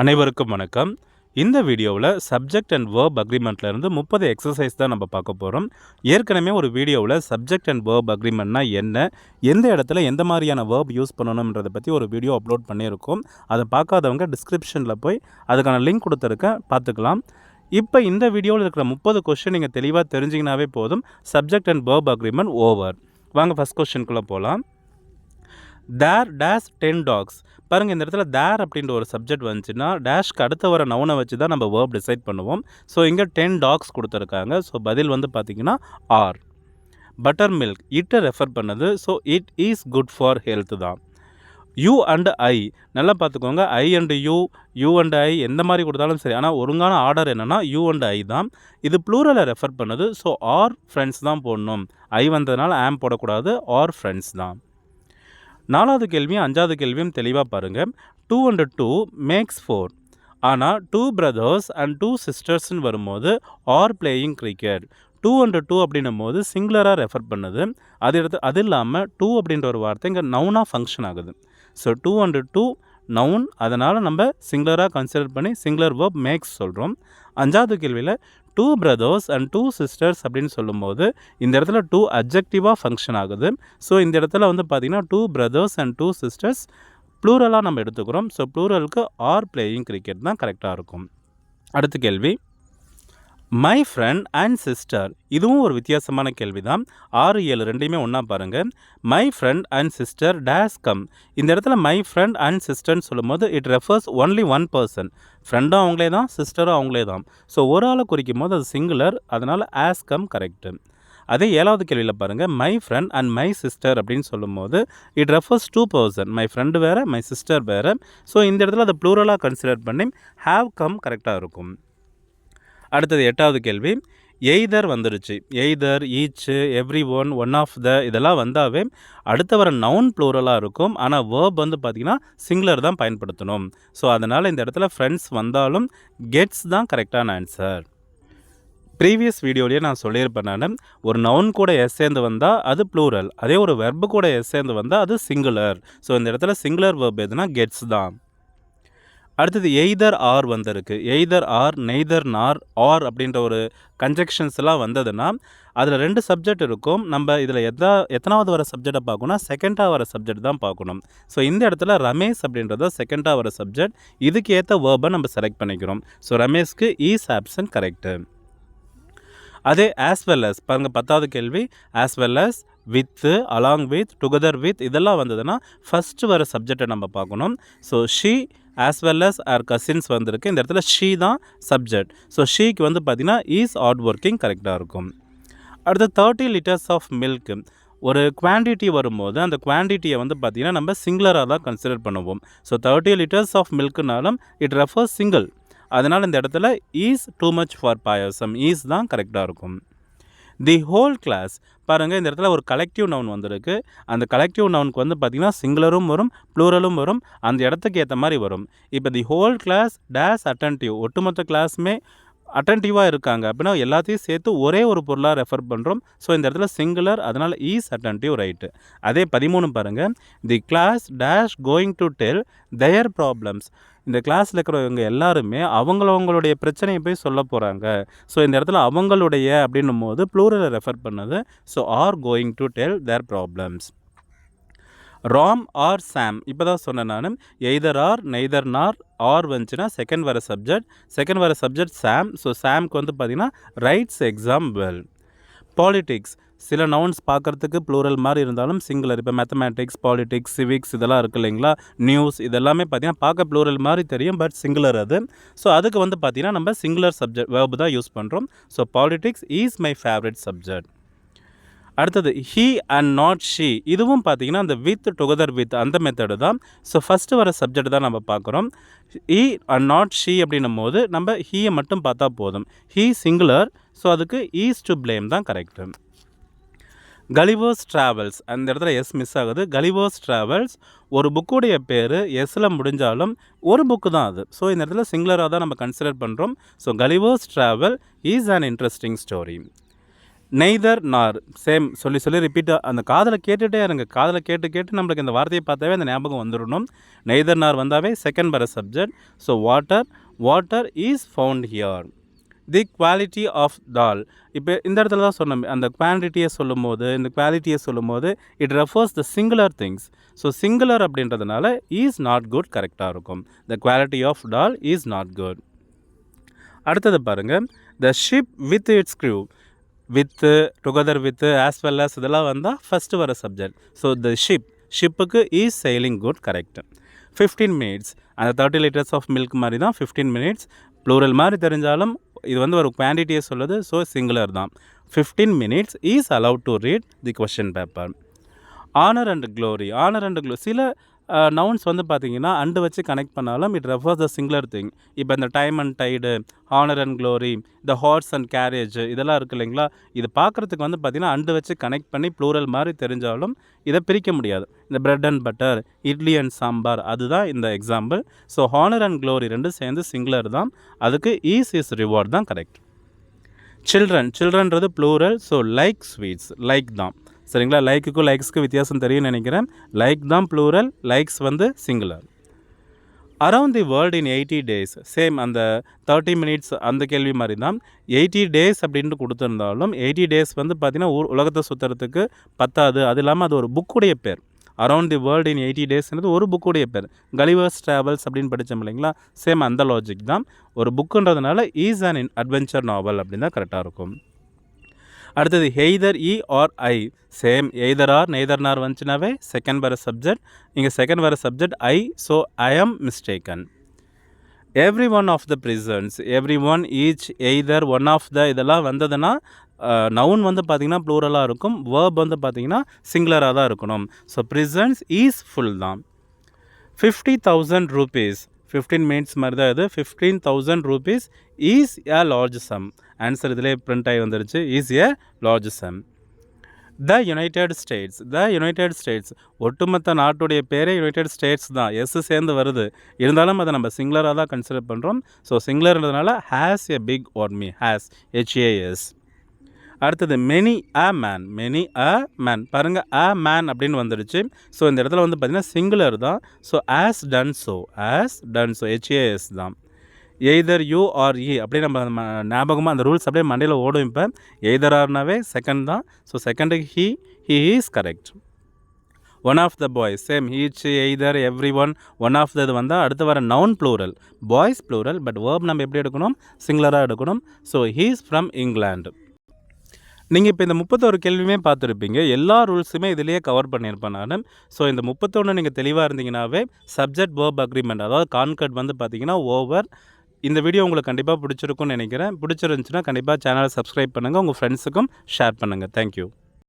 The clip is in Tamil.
அனைவருக்கும் வணக்கம். இந்த வீடியோவில் சப்ஜெக்ட் அண்ட் வேர்ப் அக்ரிமெண்ட்லேருந்து முப்பது எக்ஸசைஸ் தான் நம்ம பார்க்க போகிறோம் ஏற்கனவே ஒரு வீடியோவில் சப்ஜெக்ட் அண்ட் வேர்ப் அக்ரிமெண்ட்னா என்ன எந்த இடத்துல எந்த மாதிரியான வேர்ப் யூஸ் பண்ணணுன்றதை பற்றி ஒரு வீடியோ அப்லோட் பண்ணியிருக்கோம். அதை பார்க்காதவங்க டிஸ்கிரிப்ஷனில் போய் அதுக்கான லிங்க் கொடுத்துருக்கேன் பார்த்துக்கலாம். இப்போ இந்த வீடியோவில் இருக்கிற முப்பது கொஷின் நீங்கள் தெளிவாக தெரிஞ்சிங்கனாவே போதும். Subject and verb agreement over வாங்க ஃபஸ்ட் கொஷினுக்குள்ளே போகலாம் தேர் டேஷ் டென் டாக்ஸ் பாருங்கள் இந்த இடத்துல தேர் அப்படின்ற ஒரு சப்ஜெக்ட் வந்துச்சுன்னா டேஷ்க்கு அடுத்த வர நவுனை வச்சு தான் நம்ம வேர்ப் டிசைட் பண்ணுவோம். ஸோ இங்கே டென் டாக்ஸ் கொடுத்துருக்காங்க. ஸோ பதில் வந்து பார்த்திங்கன்னா ஆர் பட்டர் மில்க் இட்டை ரெஃபர் பண்ணது. So it is good for health தான். யூ அண்ட் ஐ நல்லா பார்த்துக்கோங்க I and you you and I எந்த மாதிரி கொடுத்தாலும் சரி. ஆனால் ஒழுங்கான ஆர்டர் என்னென்னா யூ அண்ட் ஐ தான். இது ப்ளூரலை ரெஃபர் பண்ணுது. ஸோ ஆர் ஃப்ரெண்ட்ஸ் தான் போடணும். ஐ வந்ததுனால ஆம் போடக்கூடாது. ஆர் ஃப்ரெண்ட்ஸ் தான். நாலாவது கேள்வியும் அஞ்சாவது கேள்வியும் தெளிவாக பாருங்கள் two and two makes four ஆனால் டூ பிரதர்ஸ் அண்ட் டூ சிஸ்டர்ஸ்னு வரும்போது are playing cricket two and two அப்படின்னும் போது சிங்குலராக ரெஃபர் பண்ணுது. அது எடுத்து அது இல்லாமல் டூ அப்படின்ற ஒரு வார்த்தை இங்கே நவுனாக ஃபங்க்ஷன் ஆகுது. So two and two noun அதனால் நம்ம சிங்குலராக கன்சிடர் பண்ணி சிங்குலர் வேர்ப் மேக்ஸ் சொல்கிறோம் அஞ்சாவது கேள்வியில் two brothers and two sisters அப்படின்னு சொல்லும்போது இந்த இடத்துல டூ அப்ஜெக்டிவாக ஃபங்க்ஷன் ஆகுது. ஸோ இந்த இடத்துல வந்து பார்த்திங்கன்னா two brothers and two sisters ப்ளூரலாக நம்ம எடுத்துக்கிறோம். ஸோ ப்ளூரலுக்கு ஆர் பிளேயிங் கிரிக்கெட் தான் கரெக்டாக இருக்கும். அடுத்த கேள்வி. மை ஃப்ரெண்ட் அண்ட் சிஸ்டர் இதுவும் ஒரு வித்தியாசமான கேள்வி தான் ஆறு ஏழு ரெண்டையுமே ஒன்றா பாருங்கள் my friend and sister dash come இந்த இடத்துல மை ஃப்ரெண்ட் அண்ட் சிஸ்டர்னு சொல்லும்போது it refers only one person ஃப்ரெண்டும் அவங்களே தான் சிஸ்டரும் அவங்களே தான் ஸோ ஒரு ஆளை குறிக்கும் போது அது சிங்குலர் அதனால் ஆஸ் கம் கரெக்டு அதே ஏழாவது கேள்வியில் பாருங்கள் my friend and my sister அப்படின்னு சொல்லும்போது it refers two person my friend வேறு மை சிஸ்டர் வேறு. ஸோ இந்த இடத்துல அதை ப்ளூரலாக கன்சிடர் பண்ணி ஹாவ் கம் கரெக்டாக இருக்கும். அடுத்தது எட்டாவது கேள்வி. எய்தர் வந்துருச்சு. Either each every one one of the இதெல்லாம் வந்தாவே அடுத்த வர நவுன் ப்ளூரலாக இருக்கும். ஆனால் வேர்ப் வந்து பார்த்திங்கன்னா சிங்குலர் தான் பயன்படுத்தணும். ஸோ அதனால் இந்த இடத்துல ஃப்ரெண்ட்ஸ் வந்தாலும் கெட்ஸ் தான் கரெக்டான ஆன்சர் ப்ரீவியஸ் வீடியோலேயே நான் சொல்லியிருப்பேன் நான். ஒரு நவுன் கூட எஸ் சேர்ந்து வந்தால் அது ப்ளூரல் அதே ஒரு வெர்பு கூட எஸ் சேர்ந்து வந்தால் அது சிங்குலர் ஸோ இந்த இடத்துல சிங்குலர் வெர்ப் எதுனா கெட்ஸ் தான். அடுத்தது எய்தர் ஆர் வந்திருக்கு. Either or neither nor or அப்படின்ற ஒரு கன்ஜெக்ஷன்ஸ்லாம் வந்ததுன்னா அதில் ரெண்டு சப்ஜெக்ட் இருக்கும். நம்ம இதில் எதா எத்தனாவது வர சப்ஜெக்டை பார்க்கணும்னா செகண்டாக வர சப்ஜெக்ட் தான் பார்க்கணும். ஸோ இந்த இடத்துல ரமேஷ் அப்படின்றத செகண்டாக வர சப்ஜெக்ட் இதுக்கு ஏற்ற வேர்பை நம்ம செலக்ட் பண்ணிக்கிறோம். ஸோ ரமேஷ்க்கு ஈஸ் ஆப்ஷன் கரெக்டு அதே ஆஸ் வெல் அஸ் பாருங்கள் பத்தாவது கேள்வி. As well as with along with together with இதெல்லாம் வந்ததுன்னா ஃபஸ்ட்டு வர சப்ஜெக்டை நம்ம பார்க்கணும். So she as well as her cousins வந்திருக்கு. இந்த இடத்துல ஷீ தான் சப்ஜெக்ட் ஸோ ஷீக்கு வந்து பார்த்திங்கன்னா ஈஸ் ஹார்ட் ஒர்க்கிங் கரெக்டாக இருக்கும். அடுத்து தேர்ட்டி லிட்டர்ஸ் ஆஃப் மில்க் ஒரு குவான்டிட்டி வரும்போது அந்த குவான்டிட்டியை வந்து பார்த்திங்கன்னா நம்ம சிங்குலராக தான் கன்சிடர் பண்ணுவோம். ஸோ தேர்ட்டி லிட்டர்ஸ் ஆஃப் மில்க்குனாலும் இட் ரெஃபர்ஸ் சிங்கிள் அதனால் இந்த இடத்துல is too much for payasam. Is தான் கரெக்டாக இருக்கும். தி ஹோல் கிளாஸ் பாருங்கள் இந்த இடத்துல ஒரு கலெக்டிவ் நவுன் வந்திருக்கு. அந்த கலெக்டிவ் நவுனுக்கு வந்து பார்த்திங்கன்னா சிங்குலரும் வரும் ப்ளூரலும் வரும் அந்த இடத்துக்கு ஏற்ற மாதிரி வரும். இப்போ the whole class dash attentive ஒட்டுமொத்த கிளாஸுமே அட்டன்டிவாக இருக்காங்க. அப்படின்னா எல்லாத்தையும் சேர்த்து ஒரே ஒரு பொருளாக ரெஃபர் பண்ணுறோம் ஸோ இந்த இடத்துல சிங்குலர் அதனால் ஈஸ் அட்டன்டிவ் ரைட்டு அதே பதிமூணு பாருங்கள் the class dash going to tell their problems இந்த கிளாஸில் இருக்கிறவங்க எல்லாருமே அவங்களவங்களுடைய பிரச்சனையை போய் சொல்ல போகிறாங்க ஸோ இந்த இடத்துல அவங்களுடைய அப்படின்னும் போது ப்ளூரலை ரெஃபர் பண்ணது. So are going to tell their problems Ram or Sam இப்போ தான் சொன்னேன் நான். Either or neither nor or வந்துச்சுன்னா செகண்ட் வர சப்ஜெக்ட் செகண்ட் வர சப்ஜெக்ட் சாம் ஸோ சாம்க்கு வந்து பார்த்திங்கன்னா ரைட்ஸ் எக்ஸாம் வெல் பாலிட்டிக்ஸ் சில நவுன்ஸ் பார்க்குறதுக்கு ப்ளூரல் மாதிரி இருந்தாலும் சிங்குலர் இப்போ மேத்தமேட்டிக்ஸ் பாலிட்டிக்ஸ் சிவிக்ஸ் இதெல்லாம் இருக்குது இல்லைங்களா? நியூஸ் இதெல்லாமே பார்த்திங்கன்னா பார்க்க ப்ளூரல் மாதிரி தெரியும் பட் சிங்குலர் அது. ஸோ அதுக்கு வந்து பார்த்திங்கன்னா நம்ம சிங்குலர் சப்ஜெக்ட் வேர்பு தான் யூஸ் பண்ணுறோம் so politics is my favourite subject அடுத்தது ஹீ அண்ட் நாட் ஷீ இதுவும் பார்த்தீங்கன்னா அந்த வித் டுகெதர் வித் அந்த மெத்தடு தான். ஸோ ஃபஸ்ட்டு வர சப்ஜெக்ட் தான் நம்ம பார்க்குறோம். ஹீ அண்ட் நாட் ஷீ அப்படின்னும் போது நம்ம ஹீயை மட்டும் பார்த்தா போதும். ஹீ சிங்குலர் ஸோ அதுக்கு ஈஸ் டு பிளேம் தான் கரெக்டு கலிவோஸ் ட்ராவல்ஸ் அந்த இடத்துல எஸ் மிஸ் ஆகுது. கலிவோஸ் ட்ராவல்ஸ் ஒரு புக்குடைய பேர் எஸ்ஸில் முடிஞ்சாலும் ஒரு புக்கு தான் அது. ஸோ இந்த இடத்துல சிங்குலராக தான் நம்ம கன்சிடர் பண்ணுறோம் so Gulliver's Travel is an interesting story neither nor same சொல்லி சொல்லி ரிப்பீட்டாக அந்த காதில் கேட்டுகிட்டே இருங்க. காதில் கேட்டு கேட்டு நம்மளுக்கு இந்த வார்த்தையை பார்த்தாவே அந்த ஞாபகம் வந்துடணும். நெய்தர் நார் வந்தாவே செகண்ட் வர subject so water water is found here the quality of dal இப்போ இந்த இடத்துல தான் சொன்னோம் அந்த குவான்டிட்டியை சொல்லும் போது இந்த குவாலிட்டியை சொல்லும் போது it refers the singular things so singular அப்படின்றதுனால இஸ் நாட் குட் கரெக்டாக இருக்கும். The quality of dal is not good அடுத்தது பாருங்கள் the ship with its crew with together with as well as இதெல்லாம் வந்தால் ஃபஸ்ட்டு வர subject so the ship ஷிப்புக்கு is sailing good correct fifteen minutes அந்த தேர்ட்டி லிட்டர்ஸ் ஆஃப் மில்க் மாதிரி தான் ஃபிஃப்டீன் மினிட்ஸ் ப்ளூரல் மாதிரி தெரிஞ்சாலும் இது வந்து ஒரு குவான்டிட்டியை சொல்லுது. ஸோ சிங்குலர் தான். Fifteen minutes is allowed to read the question paper honour and glory honour and glow சில நவுன்ஸ் வந்து பார்த்தீங்கன்னா அண்டு வச்சு கனெக்ட் பண்ணாலும் it refers the singular thing இப்போ இந்த time and tide honour and glory இந்த ஹார்ஸ் அண்ட் கேரேஜ் இதெல்லாம் இருக்குது இல்லைங்களா? இது பார்க்குறதுக்கு வந்து பார்த்திங்கன்னா அண்டு வச்சு கனெக்ட் பண்ணி ப்ளூரல் மாதிரி தெரிஞ்சாலும் இதை பிரிக்க முடியாது. இந்த bread and butter idli and sambar அதுதான் இந்த example so honour and glory ரெண்டும் சேர்ந்து சிங்குலர் தான். அதுக்கு ஈஸ் இஸ் ரிவார்ட் தான் correct children சில்ட்ரன்றது plural so like sweets like தான். சரிங்களா? லைக்குக்கும் லைக்ஸ்க்கு வித்தியாசம் தெரியும்னு நினைக்கிறேன். லைக் தான் ப்ளூரல் லைக்ஸ் வந்து singular around the world in eighty days same அந்த தேர்ட்டி மினிட்ஸ் அந்த கேள்வி மாதிரி தான். எயிட்டி டேஸ் அப்படின்ட்டு கொடுத்துருந்தாலும் எயிட்டி டேஸ் வந்து பார்த்திங்கன்னா ஊர் உலகத்தை சுற்றுறதுக்கு பத்தாது. அது இல்லாமல் அது ஒரு புக்குடைய பேர். Around the world in eighty டேஸ்ன்றது ஒரு புக்குடைய பேர். கலிவர்ஸ் ட்ராவல்ஸ் அப்படின்னு படித்தோம் இல்லைங்களா? சேம் அந்த லாஜிக் தான். ஒரு புக்குன்றதுனால ஈஸ் அண்ட் அட்வென்ச்சர் நாவல் அப்படின்னு தான் கரெக்டாக இருக்கும். அடுத்தது either he or I. Same either or neither nor வந்துச்சுனாவே second வர சப்ஜெக்ட் இங்கே செகண்ட் வர subject I so I am mistaken every one of the prisons every one each either one of the இதெல்லாம் வந்ததுன்னா நவுன் வந்து பார்த்திங்கன்னா ப்ளூரலாக இருக்கும். வேர்ப் வந்து பார்த்திங்கன்னா சிங்குலராக தான் இருக்கணும். ஸோ ப்ரிசன்ஸ் ஈஸ் ஃபுல் தான். Fifty thousand rupees fifteen minutes மாதிரி தான் இது. Fifteen thousand rupees is a large sum answer இதிலே பிரிண்ட் ஆகி வந்துருச்சு. Is a large sum the United States the United States ஒட்டுமொத்த நாட்டுடைய பேரே யுனைடெட் ஸ்டேட்ஸ் தான். எஸ் சேர்ந்து வருது. இருந்தாலும் அதை நம்ம சிங்குலராக தான் கன்சிடர் பண்ணுறோம் so சிங்குலர்ன்றதுனால has a big army has H A S அடுத்தது many a man many a man பாருங்கள் அ மேன் அப்படின்னு வந்துடுச்சு. ஸோ இந்த இடத்துல வந்து பார்த்திங்கன்னா சிங்குலர் தான். So as done so as done so H A S தான். எய்தர் யூ ஆர் இ அப்படியே நம்ம ஞாபகமாக அந்த ரூல்ஸ் அப்படியே மண்டையில் ஓடும் இப்போ. எய்தர் ஆர்னாவே செகண்ட் தான். ஸோ செகண்டுக்கு he he is correct one of the boys same each either every one one of the இது வந்தால் அடுத்து வர noun plural boys plural but verb நம்ம எப்படி எடுக்கணும்? சிங்குலராக எடுக்கணும். ஸோ ஹீஸ் ஃப்ரம் இங்கிலாண்டு நீங்கள் இப்போ இந்த முப்பத்தோரு கேள்வியுமே பார்த்துருப்பீங்க. எல்லா ரூல்ஸுமே இதிலேயே கவர் பண்ணியிருப்பேன் நான். ஸோ இந்த முப்பத்தொன்று நீங்கள் தெளிவாக இருந்தீங்கன்னாவே சப்ஜெக்ட் வேர்ப் அக்ரிமெண்ட் அதாவது கான்கட் வந்து பார்த்தீங்கன்னா ஓவர் இந்த வீடியோ உங்களுக்கு கண்டிப்பாக பிடிச்சிருக்கும்னு நினைக்கிறேன். பிடிச்சிருந்துச்சுன்னா கண்டிப்பாக சேனலை சப்ஸ்கிரைப் பண்ணுங்கள் உங்கள் ஃப்ரெண்ட்ஸுக்கும் ஷேர் பண்ணுங்கள் தேங்க்யூ